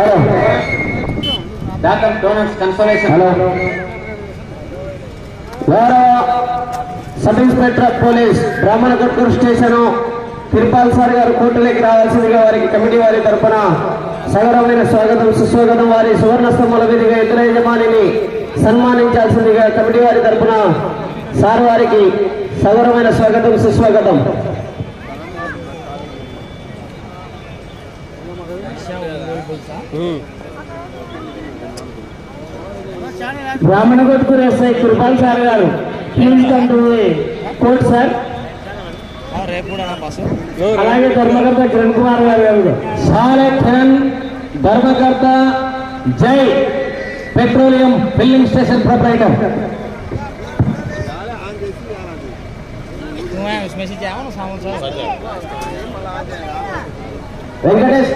Hello doctor డోనల్స్ consolation hello గౌరవ sub inspector of police Brahmana Kotturu station Tirupal sir గారు కోర్టులోకి రావాల్సిందిగా వారికి కమిటీ వారి తరపున సగరమైన స్వాగతం సుస్వాగతం. వారి సువర్ణ స్తంభాల మీదుగా ఇతర యజమానిని సన్మానించాల్సిందిగా కమిటీ వారి తరపున సార్ వారికి సగరమైన స్వాగతం సుస్వాగతం. బ్రాహ్మణ కొట్టుకురు ఎస్ఐ కృపాల్ సార్ గారు please come to court sir? రేపు కూడా బస్సు. అలాగే ధర్మకర్త కిరణ్ కుమార్ గారు గారు సాలే కిరణ్ ధర్మకర్త Jai petroleum filling station proprietor. నువ్వే మెసేజ్ చేయమను సామాన్ సార్. వెంకటేష్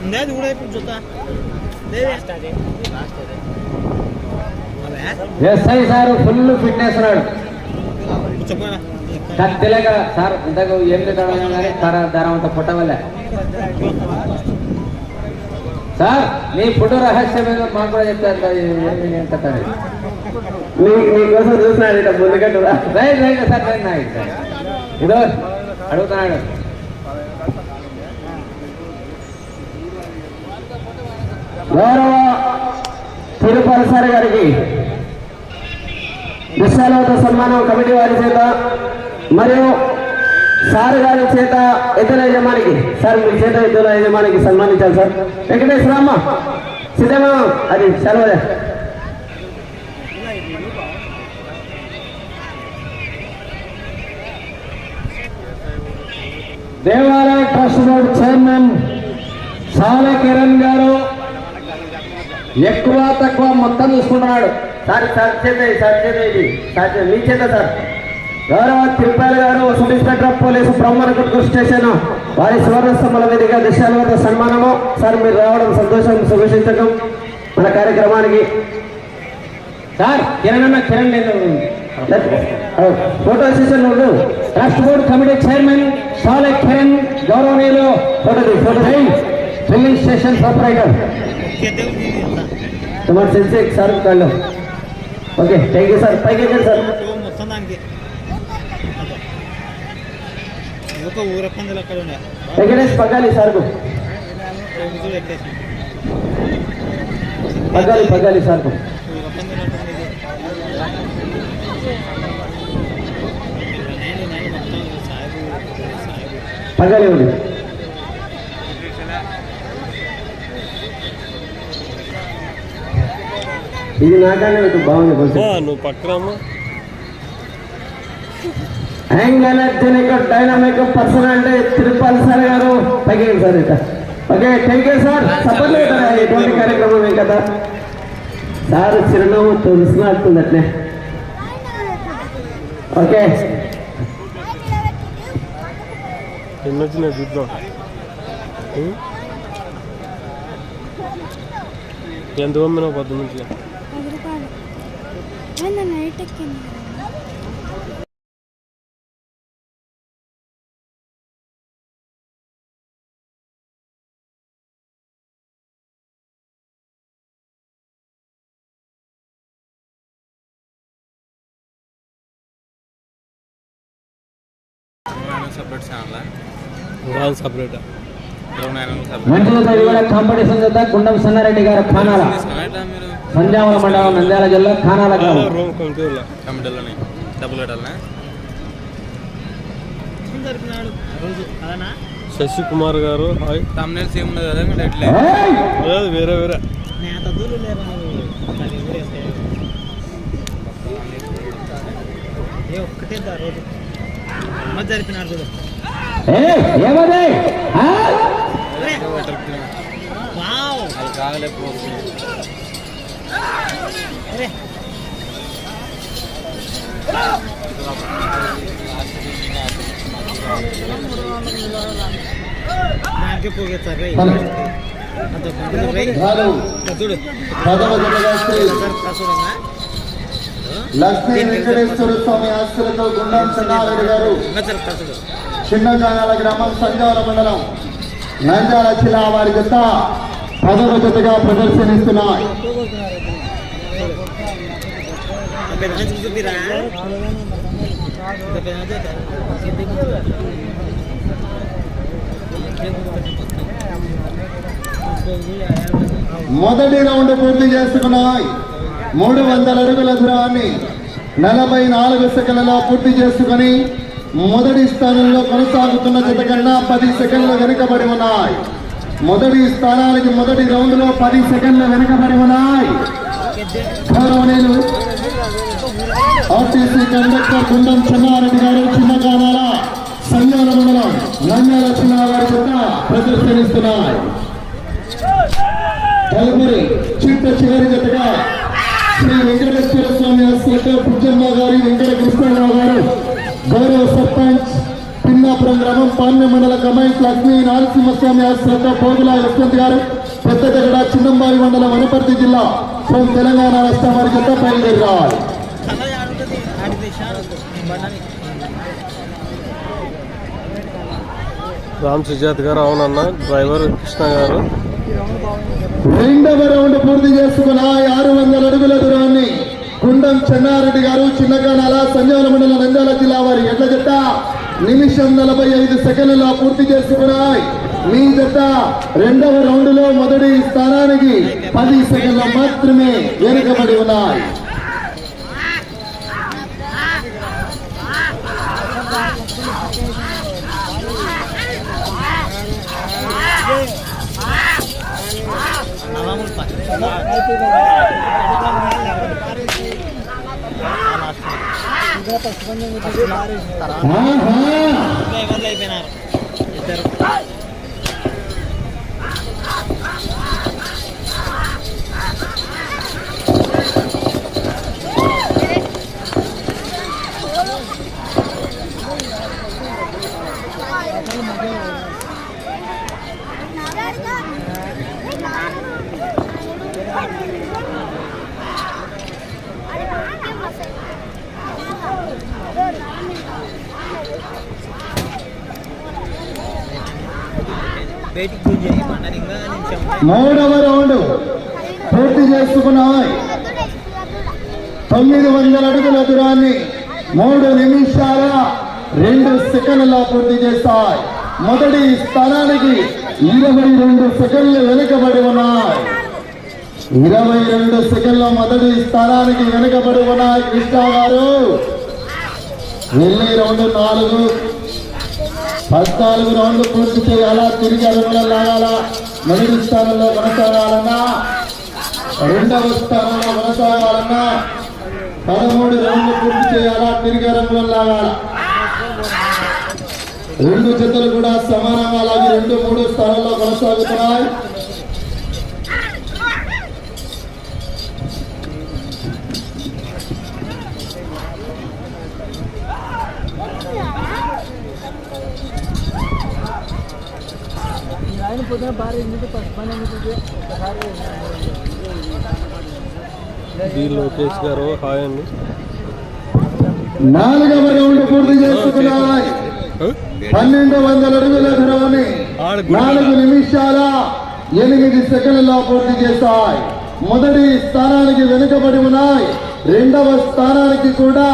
ఉందే అది కూడా ఇప్పుడు చూస్తా ఎస్ఐ సార్ ఫుల్ ఫిట్నెస్ ఉన్నాడు. చెప్పరా కత్తిలే కదా సార్ ఇంతకు ఏం తిట్టడం కానీ తర ధరం అంత పుట్టవలే సార్ నీ ఫోటో రహస్యం మాకు కూడా చెప్తారు ఏమి ఏం కథ అనేది. నీ నీకోసం చూస్తున్నాడు ఇట ముందుకట్టురా రైట్ రైట్ సార్ రైట్ నా. ఇదో అడుగుతున్నాడు. గౌరవ తిరుపతి సార్ గారికి విశాలవత సన్మానం కమిటీ వారి చేత మరియు సార్ గారి చేత ఇతర యజమానికి సార్ మీ చేత ఇతర యజమానికి సన్మానించాలి సార్. వెంకటేశ్వరమ్మ సిద్ధమా? అది సెలవులే దేవాలయ ట్రస్ట్ బోర్డు చైర్మన్ సాల కిరణ్ గారు ఎక్కువ తక్కువ మొత్తం చూసుకుంటున్నాడు. సార్ సార్ చేత సార్ చేత సార్ మీ చేత సార్. గౌరవ తిరుపతి గారు sub inspector of police Brahmana station. వారి సువర్ణ స్తంభాల వేదిక దిశాల వద్ద సన్మానము. సార్ మీరు రావడం సంతోషం శుభశించకం మన కార్యక్రమానికి. సార్ కిరణ్ అన్న కిరణ్ నేను photo session trust board committee chairman ಶಾಲೆ Kiran ಗೌರವನೀಯಲು photo photo filling station operator ಸುಮಾರು ಸೆನ್ಸಿಕ್ sir ಕಳ್ಳು okay thank you sir thank you sir Venkatesh పగాలి sir పగాలి పగాలి సార్ సాయిబు పగాలి ఉంది. ఇది నాకనే బాగుంది నువ్వు పక్కనమ్మా యాంగ్ ఎనర్జెనిక్ డైనామిక్ పర్సన్ అంటే తిరుపతి సార్ గారు. పైకి సార్ ఇక okay thank you sir support ఎటువంటి కార్యక్రమం కదా? సార్ చిరునవ్వు అట్లే ఓకే. ఎన్ని వచ్చినాయి చూద్దాం ఉం? ఎంత పంపినా పొద్దు నుంచి పది రూపాయలు ఏందన్న రాను సపరేట్? వెంటనే కూడా కాంపిటీషన్ చేద్దాం గుండం సన్నారెడ్డి గారు ఖానాల. సంజామల మండలం నంద్యాల జిల్లా ఖానాల గ్రామం. రూమ్ కమిటీలో కమిటీలోనే. డబ్బులు కట్టాలనా? జరిపినాడు రోజు అదనా? శశి కుమార్ గారు! లేదు వేరే వేరే. ఒక్కటే దా రోజు లక్ష్మీ వెంకటేశ్వర స్వామి ఆస్తులతో గుండం చెన్నారెడ్డి గారు. చిన్నకాయాల గ్రామం సంజాల మండలం నంద్యాల జిల్లా వారి జత పదవ జతగా ప్రదర్శనిస్తున్నాయి. మొదటి రౌండ్ పూర్తి చేసుకున్నాయి. మూడు వందల అడుగుల దూరాన్ని నలభై నాలుగు సెకండ్లలో పూర్తి చేసుకుని మొదటి స్థానంలో కొనసాగుతున్న జత కన్నా పది సెకండ్లు వెనుకబడి ఉన్నాయి. మొదటి స్థానానికి మొదటి రౌండ్లో పది సెకండ్లు వెనుకబడి ఉన్నాయి. గౌరవనీయులు ఆర్టీసీ కండక్టర్ గుండం చెన్నారెడ్డి గారు చిన్న కానాల సంజాల మండలం నంద్యాల జిల్లా వారి జత ప్రదర్శనిస్తున్నాయి. తదుపరి చిట్ట చివరి జతగా శ్రీ వెంకటేశ్వర స్వామి ఆశ్రత పుజ్జమ్మ గారి వెంకట కృష్ణరావు గారు గౌరవ సర్పంచ్ పిన్నాపురం గ్రామం పాన్య మండల కమైట్ లక్ష్మీ నరసింహస్వామి ఆశ్రత పోగుల యశ్వంత్ గారు పెద్ద జగడ చిన్నంబాయి మండలం వనపర్తి జిల్లా ఫ్రం తెలంగాణ రాష్ట్రం వారి జత బయలుదేరి రావాలి చాలా ఆడుతుంది ఆడితే షాడు బండని రామ్ సుజాత్ గారు అవునన్న డ్రైవర్ కృష్ణ గారు. రెండవ రౌండ్ పూర్తి చేసుకున్న ఆరు వందల అడుగుల దూరాన్ని కుండం చెన్నారెడ్డి గారు చిన్నగానాల సంజాల మండలం నంద్యాల జిల్లా వారి ఎడ్ల జట్ట నిమిషం నలభై ఐదు సెకండ్ల పూర్తి చేసుకున్నాయి. మీ జట్ట రెండవ రౌండ్లో మొదటి స్థానానికి పది సెకండ్ల మాత్రమే వెనుకబడి ఉన్నాయి. ఇద్దరు బయటికి పూజ మూడవ రౌండ్ పూర్తి చేసుకున్నాయి. తొమ్మిది వందల అడుగుల దూరాన్ని మూడు నిమిషాల రెండు సెకండ్ల పూర్తి చేస్తాయి. మొదటి స్థానానికి ఇరవై రెండు సెకండ్లు వెనుకబడి ఉన్నాయి. ఇరవై రెండు సెకండ్ల మొదటి స్థానానికి వెనుకబడి ఉన్నాయి కృష్ణ గారు. వెళ్ళే రెండు నాలుగు. పద్నాలుగు రౌండ్లు పూర్తి చేయాలా? తిరిగి అడుగులో లాగాలా? మొదటి స్థానంలో కొనసాగాలన్నా? రెండవ స్థానంలో కొనసాగాలన్నా? పదమూడు రౌండ్లు పూర్తి చేయాలా? తిరిగి అడుగులో లాగాలా? రెండు జతలు కూడా సమానంగా అలాగే రెండు మూడు స్థానాల్లో కొనసాగుతున్నాయి. డి లోకేష్ గారు హాయ్ అండి. నాలుగవ రౌండ్ పూర్తి చేసుకున్నాయి. పన్నెండు వందల అడుగుల దూరాన్ని నాలుగు నిమిషాల ఎనిమిది సెకండ్లలో పూర్తి చేస్తాయి. మొదటి స్థానానికి వెనుకబడి ఉన్నాయి. రెండవ స్థానానికి కూడా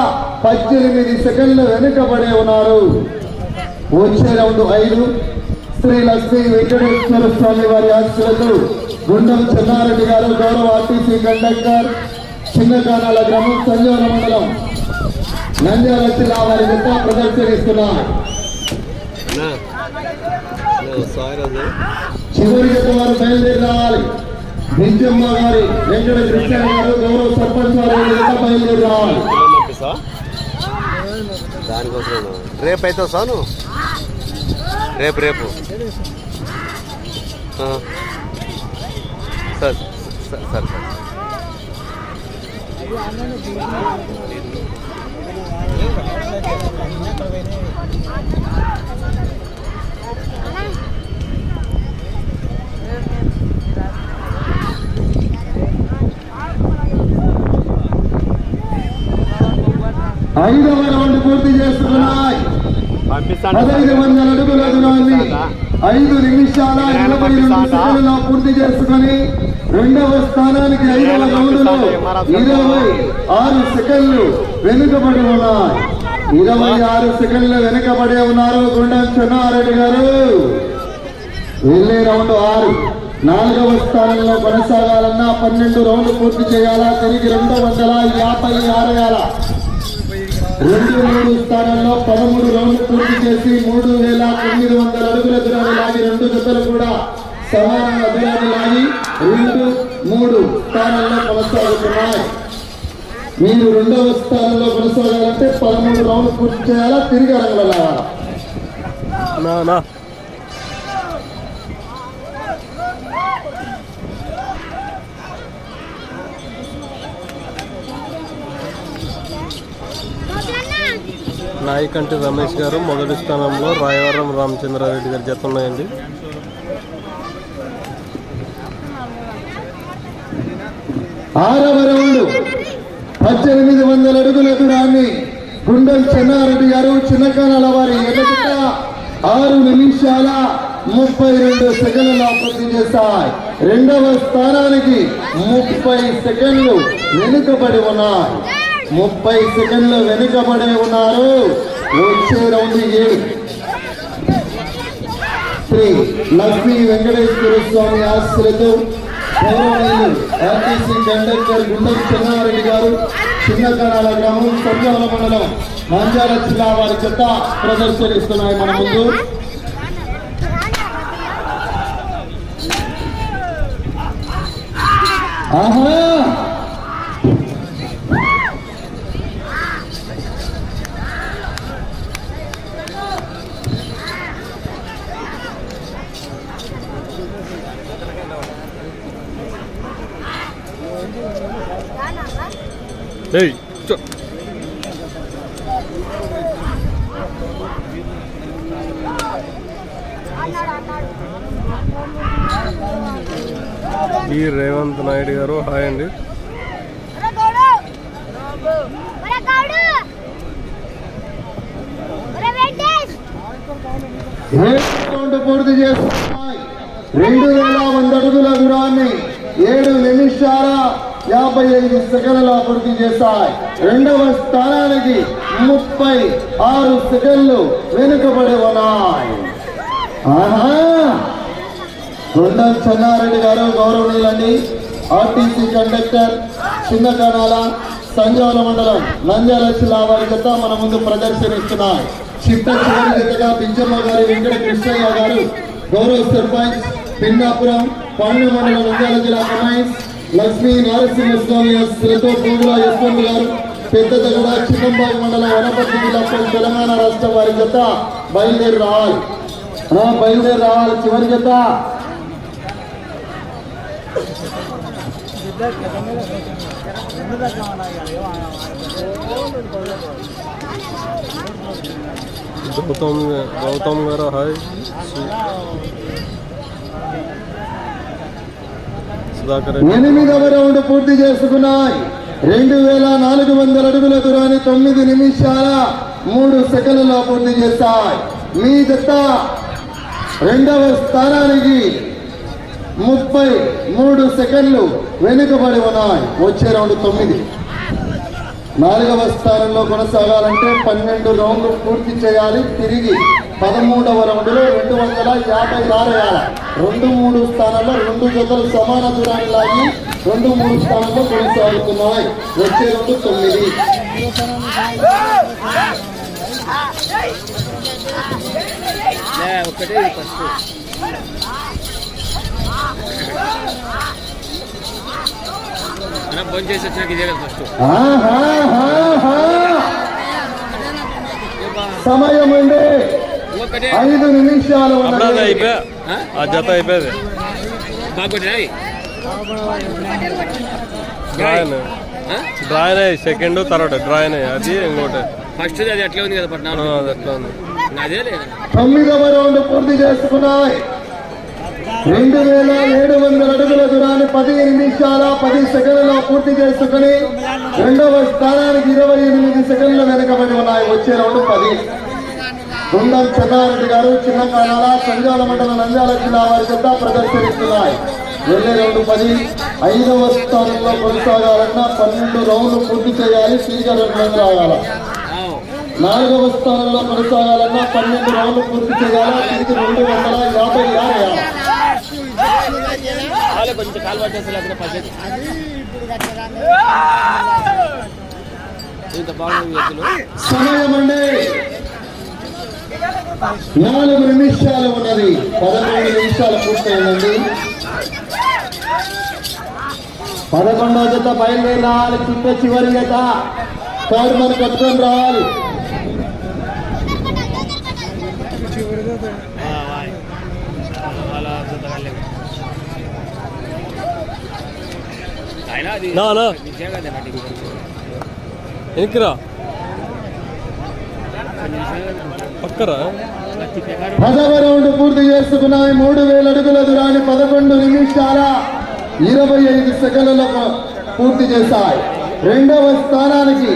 పద్దెనిమిది సెకండ్లు వెనుకబడి ఉన్నారు. వచ్చే రౌండ్ ఐదు. శ్రీ లక్ష్మీ వెంకటేశ్వర స్వామి వారి ఆశీస్సులతో గుండం చెన్నారెడ్డి గారు గౌరవ ఆర్టీసీ కండక్టర్ చిన్నకానాల గ్రామం సంజోర మండలం నంద్యాల జిల్లా వారి జత ప్రదర్శనిస్తున్నారు. చివరి యొక్క వారు బయలుదేరి రావాలి నింజమ్మ గారి వెంకట కృష్ణ గారు గౌరవ సర్పంచ్ వారి జత బయలుదేరి రావాలి దానికోసం రేపు అయితే వస్తాను. రేపు రేపు. Sir sir sir. ఐదవ రౌండ్ పూర్తి చేస్తున్నాయి. పదహైదు వందల అడుగుల దూరాన్ని ఐదు నిమిషాల ఇరవై రెండు సెకండ్లలో పూర్తి చేసుకొని రెండవ స్థానానికి ఐదవ రౌండ్లో ఇరవై ఆరు సెకండ్లు వెనుకబడి ఉన్నాయి ఇరవై ఆరు సెకండ్లు వెనుకబడి ఉన్నారు గుండం చెన్నారెడ్డి గారు. వెళ్ళే రౌండ్ ఆరు. నాలుగవ స్థానంలో కొనసాగాలన్నా పన్నెండు రౌండ్లు పూర్తి చేయాలా? తిరిగి రెండు వందల యాభై ఆరేయాల రెండు మూడు స్థానంలో పదమూడు రౌండ్లు పూర్తి చేసి మూడు వేల తొమ్మిది వందల అడుగుల దూరాన్ని లాగి రెండు జతలు కూడా సమాన దూరాన్ని లాగి రెండు మూడు స్థానంలో కొనసాగుతున్నాయి. మీరు రెండవ స్థానంలో కొనసాగాలంటే పదమూడు రౌండ్లు పూర్తి చేయాలా? తిరిగి రంగుల లాగాలా? నాయకంటి రమేష్ గారు మొదటి స్థానంలో రాయవరం రామచంద్రారెడ్డి గారి జత ఉన్నాయండి. ఆరవ రౌండ్ పద్దెనిమిది వందల అడుగుల దూరాన్ని గుండెల్ చెన్నారెడ్డి గారు చిన్నకానాల వారి ఎదుట ఆరు నిమిషాల ముప్పై రెండు సెకండ్లు ఆపత్తి చేశాయి. రెండవ స్థానానికి ముప్పై సెకండ్లు వెనుకబడి ఉన్నాయి. ముప్పై సెకండ్లు వెనుకబడి ఉన్నారు. వచ్చే రౌండ్ ఏడు శ్రీ లక్ష్మీ వెంకటేశ్వర స్వామి ఆశ్రయతో గౌరవనీయులు ఆర్టీసీ కండక్టర్ గుండం చెన్నారెడ్డి గారు చిన్న గ్రామం సంజాల మండలం మంజాల జిల్లా వారి చెత్త ప్రదర్శనిస్తున్నాయి మన ముందు. ఆహా! ఏయ్. ఈ రేవంత్ నాయుడు గారు హాయ్ అండి పూర్తి చేస్తున్నాయి రెండు వేల వంద అడుగుల దూరాన్ని ఏడు నిమిషాల యాభై ఐదు సెకండ్ల పూర్తి చేశాయి. రెండవ స్థానానికి ముప్పై ఆరు సెకండ్లు వెనుకబడి ఉన్నాయి. ఆహా! చెన్నారెడ్డి గారు గౌరవనీయులండి. ఆర్టీసీ కండక్టర్ చిన్న కణాల సంజాల మండలం నంద్యాల జిల్లా వారి జత మన ముందు ప్రదర్శనిస్తున్నాయి. చిట్ట చివరి జతగా బింజమ్మ గారి వెంకట కృష్ణయ్య గారు గౌరవ సర్పంచ్ పిన్నాపురం పండు మండలం నంద్యాల జిల్లా కమాయిన్స్ లక్ష్మీ నరసింహస్వామి శ్రీతో పూగుల యశ్వంత్ గారు పెద్ద దగ్గర చిన్నంబాగు మండలం వనపర్తి జిల్లా తెలంగాణ రాష్ట్రం వారి జత బయలుదేరి రావాలి. ఆ, బయలుదేరి రావాలి చివరి జత. గౌతమ్ గౌతమ్ గారు హాయ్ సుధాకర్ రెడ్డి ఎనిమిదవ రౌండ్ పూర్తి చేసుకున్నాయి. రెండు వేల నాలుగు వందల అడుగుల దూరాన్ని తొమ్మిది నిమిషాల మూడు సెకండ్లలో పూర్తి చేస్తాయి మీ జత రెండవ స్థానానికి ముప్పై మూడు సెకండ్లు వెనుకబడి ఉన్నాయి. వచ్చే రౌండ్ తొమ్మిది. నాలుగవ స్థానంలో కొనసాగాలంటే పన్నెండు రౌండ్లు పూర్తి చేయాలి. తిరిగి పదమూడవ రౌండ్లో రెండు వందల యాభై ఆరు వేల రెండు మూడు స్థానాల్లో రెండు జతలు సమాన దూరాన్ని లాగి రెండు మూడు స్థానాల్లో కొనసాగుతున్నాయి. వచ్చే రౌండ్ తొమ్మిది. ఒక్కటే ఫస్ట్. అన్న భోజనం చేసి వచ్చినాక ఇదే కదా ఫస్ట్. ఆహాహాహా. సమయం అండి ఐదు నిమిషాలు ఆ? జత అయిపోయేది. డ్రాయన్ డ్రాయన్ సెకండ్ థర్డ్ డ్రాయన్ అది ఇంకోటి. ఫస్ట్ అది అట్లే ఉంది కదా అది అట్లా ఉంది. అదే లేదు. తొమ్మిదవ రౌండ్ పూర్తి చేసుకున్నాయి. రెండు వేల ఏడు వందల అడుగుల దూరాన్ని పది నిమిషాల పది సెకండ్లలో పూర్తి చేసుకుని రెండవ స్థానానికి ఇరవై ఎనిమిది సెకండ్ల వెనుకబడి ఉన్నాయి. వచ్చే రౌండ్ పది. గుండం చెన్నారెడ్డి గారు చిన్న సంజాల మండలం నంద్యాల జిల్లా వారి చెత్త ప్రదర్శనిస్తున్నాయి వెళ్ళే రౌండ్ పది ఐదవ స్థానంలో కొనసాగాలన్నా పన్నెండు రౌండ్లు పూర్తి చేయాలి తిరిగి రెండు రాగాల నాలుగవ స్థానంలో కొనసాగాలన్నా పన్నెండు రౌండ్లు పూర్తి చేయాలి తిరిగి రెండు వందల యాభై సమయం అండి కొంచెం కాలు పట్టేసి లేకపోతే పద్ధతి ఇంత బాగుంది ఎద్దులు సమయం అండి నాలుగు నిమిషాలు ఉన్నది. పదకొండు నిమిషాలు పూర్తయిందండి. పదకొండవ జత బయలుదేరి రావాలి చిన్న చివరి జత. కారు మరి కట్టుకొని రావాలి వాళ్ళ సొంతగాళ్ళే. అయినా అది నా, నా. నిజంగా అదే మట్టి కొంచెం. వెనక్కిరా కొన్ని నిమిషాలు పక్కరా గట్టి ప్రకారం పదవ రౌండ్ పూర్తి చేసుకున్నాయి. మూడు వేల అడుగుల దూరాన్ని పదకొండు నిమిషాల ఇరవై ఐదు సెకండ్లలో పూర్తి చేశాయి. రెండవ స్థానానికి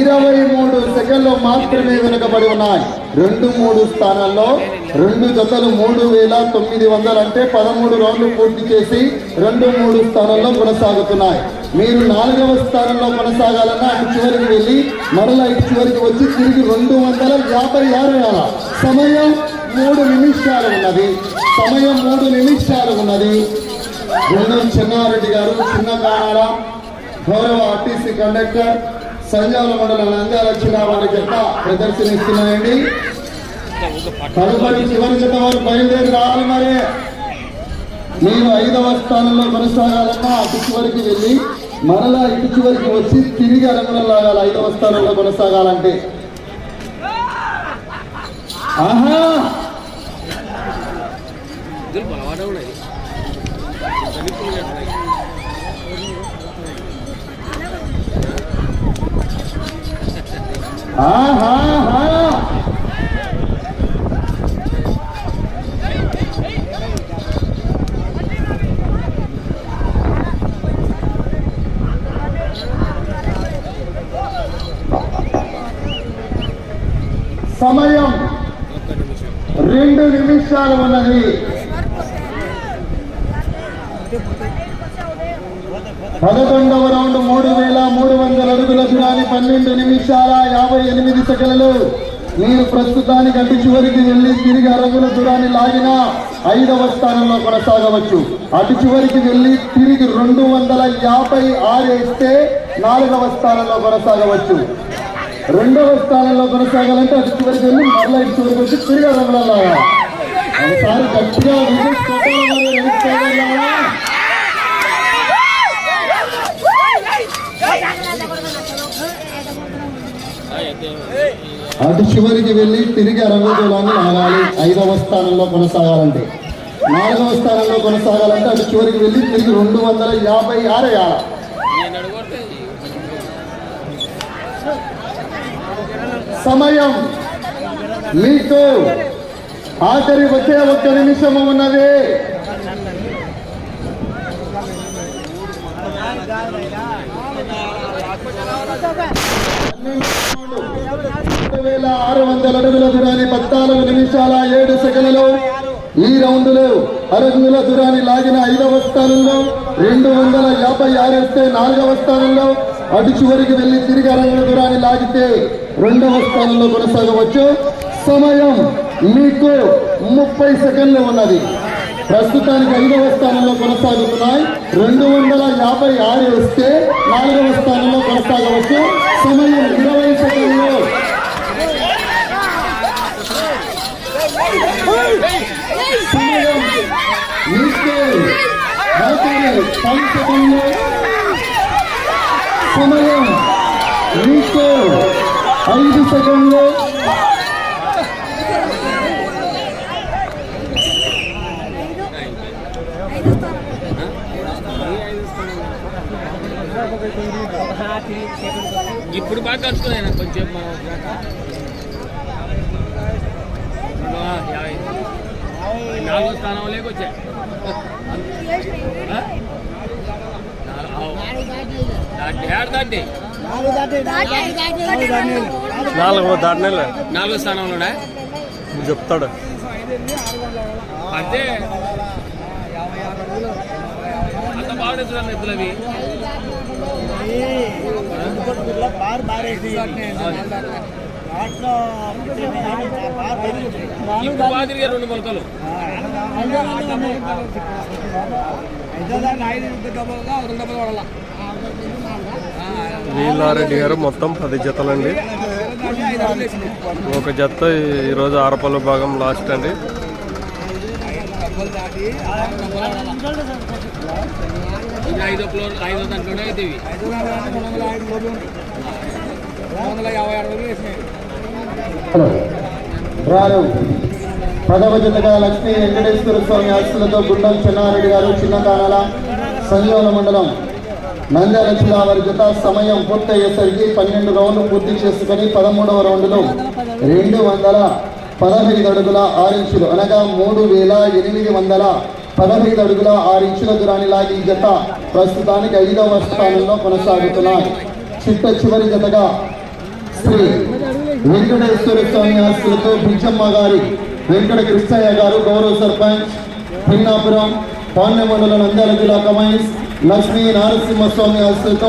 ఇరవై మూడు సెకండ్లు మాత్రమే వెనుకబడి ఉన్నాయి. రెండు మూడు స్థానాల్లో రెండు జతలు మూడు వేల తొమ్మిది వందలు అంటే పదమూడు రౌండ్లు పూర్తి చేసి రెండు మూడు స్థానాల్లో కొనసాగుతున్నాయి. మీరు నాలుగవ స్థానంలో కొనసాగాలన్నా అటు చివరికి వెళ్ళి మరలా ఇటు చివరికి వచ్చి తిరిగి రెండు వందల యాభై ఆరు వేల. సమయం మూడు నిమిషాలు ఉన్నది. సమయం మూడు నిమిషాలు ఉన్నది. గుండం చెన్నారెడ్డి గారు చిన్న కానాడ గౌరవ ఆర్టీసీ కండక్టర్ సంజాల మండలం నంద్యాల జిల్లా వారి జత ప్రదర్శనిస్తున్నాయండి? తదుపరి చివరి జత వారు బయలుదేరి రావాలి మరి. నేను ఐదవ స్థానంలో కొనసాగాలన్నా అటు చివరికి వెళ్ళి మరలా ఇటు చివరికి వచ్చి తిరిగి అరంగులో లాగాలి ఐదవ స్థానంలో కొనసాగాలంటే. ఆహా! ఎద్దులు బలవాడే ఆహా! సమయం రెండు నిమిషాలు ఉన్నది. పదకొండవ రౌండ్ మూడు వేల మూడు వందల అడుగుల దూరాన్ని పన్నెండు నిమిషాల యాభై ఎనిమిది సెకండ్లు. మీరు ప్రస్తుతానికి అటు చివరికి వెళ్ళి తిరిగి అరగుల దూరాన్ని లాగిన ఐదవ స్థానంలో కొనసాగవచ్చు. అటు చివరికి వెళ్ళి తిరిగి రెండు వందల యాభై ఆరు వేస్తే నాలుగవ స్థానంలో కొనసాగవచ్చు. రెండవ స్థానంలో కొనసాగాలంటే అది చివరికి వెళ్ళి మరలా ఇటు చివరికి వచ్చి తిరిగి అరుగుల ఒకసారి గట్టిగా అటు చివరికి వెళ్ళి తిరిగి అరంగోళాన్ని ఆగాలి. ఐదవ స్థానంలో కొనసాగాలంటే. నాలుగవ స్థానంలో కొనసాగాలంటే అటు చివరికి వెళ్ళి తిరిగి రెండు వందల యాభై ఆరు సమయం. మీకు ఆఖరి వచ్చే ఒక్క నిమిషము ఉన్నది. రెండు వేల ఆరు వందల అడుగుల దూరాన్ని పద్నాలుగు నిమిషాల ఏడు సెకండ్లు ఈ రౌండ్లో అరగుల దూరాన్ని లాగిన ఐదవ స్థానంలో రెండు వందల యాభై ఆరు వస్తే నాలుగవ స్థానంలో అటు చివరికి వెళ్ళి తిరిగి అరగుల దూరాన్ని లాగితే రెండవ స్థానంలో కొనసాగవచ్చు. సమయం మీకు ముప్పై సెకండ్లు ఉన్నది. ప్రస్తుతానికి ఐదవ స్థానంలో కొనసాగుతున్నాయి. రెండు వందల యాభై ఆరు వస్తే నాలుగవ స్థానంలో కొనసాగవచ్చు. సమయం ఇరవై సెకండ్లు. సమయం ఐదు సెకండ్లు ఇప్పుడు బాగా కలుసుకున్నాయి కొంచెం. నాలుగో స్థానం లేక వచ్చా. ఏడు దాటి. నాలుగు దాటినే నాలుగో స్థానంలోనే? చెప్తాడు. అంటే అంత బాగుంటుంది చూడండి ఎద్దులవి రెండు మొలకలు. వీళ్ళారెడ్డి గారు మొత్తం పది జతలండి. ఒక జత ఈరోజు ఆరపల్లి భాగం లాస్ట్ అండి. ఇది ఐదో ఫ్లోర్ ఐదో దాంట్లోనే అయితే ఇవి వందల యాభై రారు పదవ జతగా లక్ష్మీ వెంకటేశ్వర స్వామి ఆస్తులతో గుండం చెన్నారెడ్డి గారు చిన్నకానాల సంయోల మండలం. నంద్యాల జిల్లా వారి జత సమయం పూర్తయ్యేసరికి పన్నెండు రౌండ్లు పూర్తి చేసుకుని పదమూడవ రౌండ్లో రెండు వందల పదహైదు అడుగుల ఆరు ఇంచులు అనగా మూడు వేల ఎనిమిది వందల పదహైదు అడుగుల ఆరు ఇంచుల దూరాన్ని లాగి ఈ జత ప్రస్తుతానికి ఐదవ స్థానంలో కొనసాగుతున్నాయి. చిట్ట చివరి జతగా శ్రీ వెంకటేశ్వర స్వామి ఆస్తులతో బించమ్మ గారి వెంకట కృష్ణయ్య గారు గౌరవ సర్పంచ్ పిన్నాపురం పాండ్యమండల నంద్యాల జిల్లా కమైన్స్ లక్ష్మీ నారసింహస్వామి ఆస్తులతో